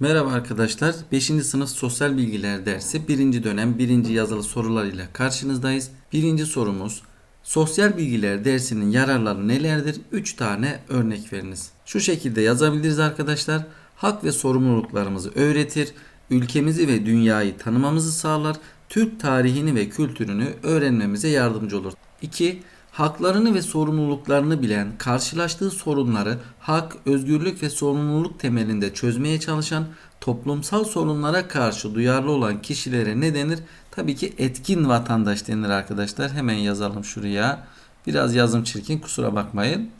Merhaba arkadaşlar. 5. sınıf sosyal bilgiler dersi 1. dönem 1. yazılı sorularıyla karşınızdayız. 1. sorumuz Sosyal bilgiler dersinin yararları nelerdir? 3 tane örnek veriniz. Şu şekilde yazabiliriz arkadaşlar. Hak ve sorumluluklarımızı öğretir, ülkemizi ve dünyayı tanımamızı sağlar, Türk tarihini ve kültürünü öğrenmemize yardımcı olur. 2. Haklarını ve sorumluluklarını bilen, karşılaştığı sorunları hak, özgürlük ve sorumluluk temelinde çözmeye çalışan, toplumsal sorunlara karşı duyarlı olan kişilere ne denir? Tabii ki etkin vatandaş denir arkadaşlar. Hemen yazalım şuraya. Biraz yazım çirkin kusura bakmayın.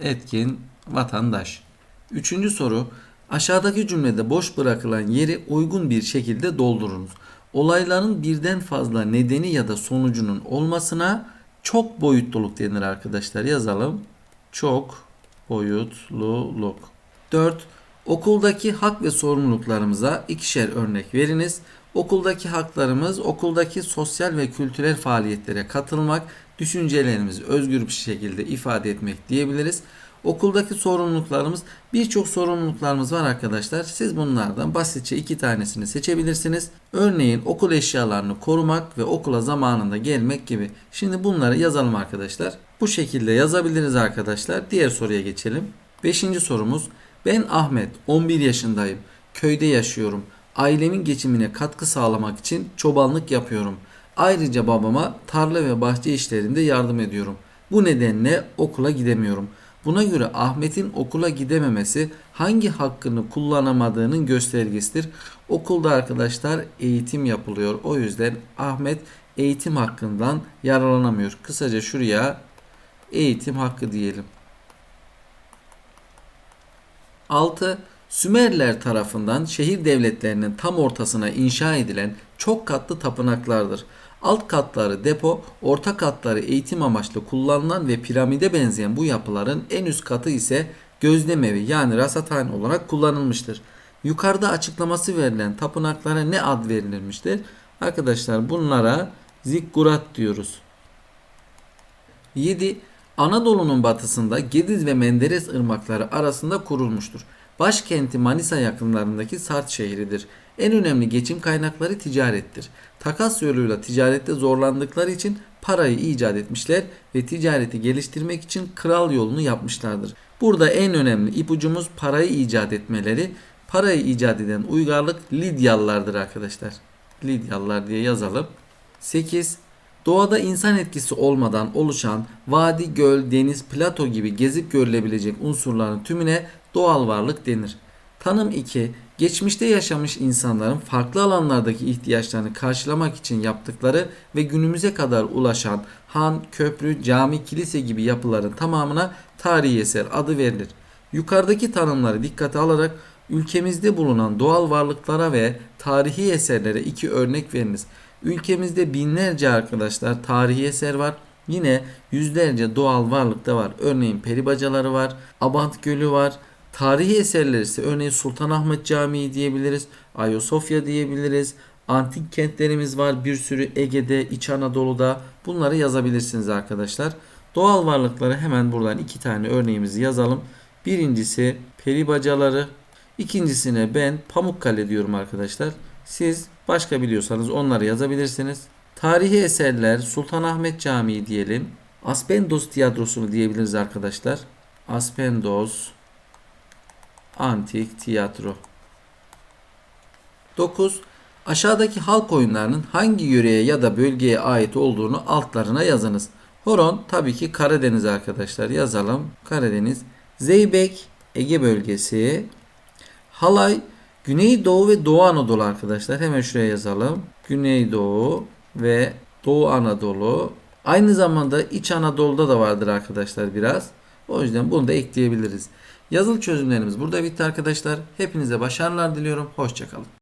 Etkin vatandaş. Üçüncü soru. Aşağıdaki cümlede boş bırakılan yeri uygun bir şekilde doldurunuz. Olayların birden fazla nedeni ya da sonucunun olmasına çok boyutluluk denir arkadaşlar. Yazalım. Çok boyutluluk. 4. Okuldaki hak ve sorumluluklarımıza ikişer örnek veriniz. Okuldaki haklarımız okuldaki sosyal ve kültürel faaliyetlere katılmak, düşüncelerimizi özgür bir şekilde ifade etmek diyebiliriz. Okuldaki sorumluluklarımız birçok sorumluluklarımız var arkadaşlar. Siz bunlardan basitçe iki tanesini seçebilirsiniz. Örneğin okul eşyalarını korumak ve okula zamanında gelmek gibi. Şimdi bunları yazalım arkadaşlar. Bu şekilde yazabiliriz arkadaşlar. Diğer soruya geçelim. Beşinci sorumuz. Ben Ahmet, 11 yaşındayım. Köyde yaşıyorum. Ailemin geçimine katkı sağlamak için çobanlık yapıyorum. Ayrıca babama tarla ve bahçe işlerinde yardım ediyorum. Bu nedenle okula gidemiyorum. Buna göre Ahmet'in okula gidememesi hangi hakkını kullanamadığının göstergesidir. Okulda arkadaşlar eğitim yapılıyor. O yüzden Ahmet eğitim hakkından yararlanamıyor. Kısaca şuraya eğitim hakkı diyelim. 6. Sümerler tarafından şehir devletlerinin tam ortasına inşa edilen çok katlı tapınaklardır. Alt katları depo, orta katları eğitim amaçlı kullanılan ve piramide benzeyen bu yapıların en üst katı ise gözlemevi yani rasathane olarak kullanılmıştır. Yukarıda açıklaması verilen tapınaklara ne ad verilmiştir? Arkadaşlar bunlara zikgurat diyoruz. 7. Anadolu'nun batısında Gediz ve Menderes ırmakları arasında kurulmuştur. Başkenti Manisa yakınlarındaki Sart şehridir. En önemli geçim kaynakları ticarettir. Takas yoluyla ticarette zorlandıkları için parayı icat etmişler ve ticareti geliştirmek için kral yolunu yapmışlardır. Burada en önemli ipucumuz parayı icat etmeleri. Parayı icat eden uygarlık Lidyalılardır arkadaşlar. Lidyalılar diye yazalım. 8. Doğada insan etkisi olmadan oluşan vadi, göl, deniz, plato gibi gezip görülebilecek unsurların tümüne doğal varlık denir. Tanım 2. Geçmişte yaşamış insanların farklı alanlardaki ihtiyaçlarını karşılamak için yaptıkları ve günümüze kadar ulaşan han, köprü, cami, kilise gibi yapıların tamamına tarihi eser adı verilir. Yukarıdaki tanımları dikkate alarak ülkemizde bulunan doğal varlıklara ve tarihi eserlere iki örnek veriniz. Ülkemizde binlerce arkadaşlar tarihi eser var. Yine yüzlerce doğal varlık da var. Örneğin peribacaları var, Abant Gölü var. Tarihi eserler ise örneğin Sultanahmet Camii diyebiliriz, Ayasofya diyebiliriz. Antik kentlerimiz var bir sürü Ege'de, İç Anadolu'da. Bunları yazabilirsiniz arkadaşlar. Doğal varlıkları hemen buradan iki tane örneğimizi yazalım. Birincisi peribacaları, İkincisine ben Pamukkale diyorum arkadaşlar. Siz başka biliyorsanız onları yazabilirsiniz. Tarihi eserler Sultanahmet Camii diyelim. Aspendos tiyatrosunu diyebiliriz arkadaşlar. Aspendos Antik Tiyatro. 9. Aşağıdaki halk oyunlarının hangi yöreye ya da bölgeye ait olduğunu altlarına yazınız. Horon tabii ki Karadeniz arkadaşlar yazalım. Karadeniz. Zeybek Ege bölgesi. Halay Güneydoğu ve Doğu Anadolu arkadaşlar. Hemen şuraya yazalım. Güneydoğu ve Doğu Anadolu. Aynı zamanda İç Anadolu'da da vardır arkadaşlar biraz. O yüzden bunu da ekleyebiliriz. Yazılı çözümlerimiz burada bitti arkadaşlar. Hepinize başarılar diliyorum. Hoşçakalın.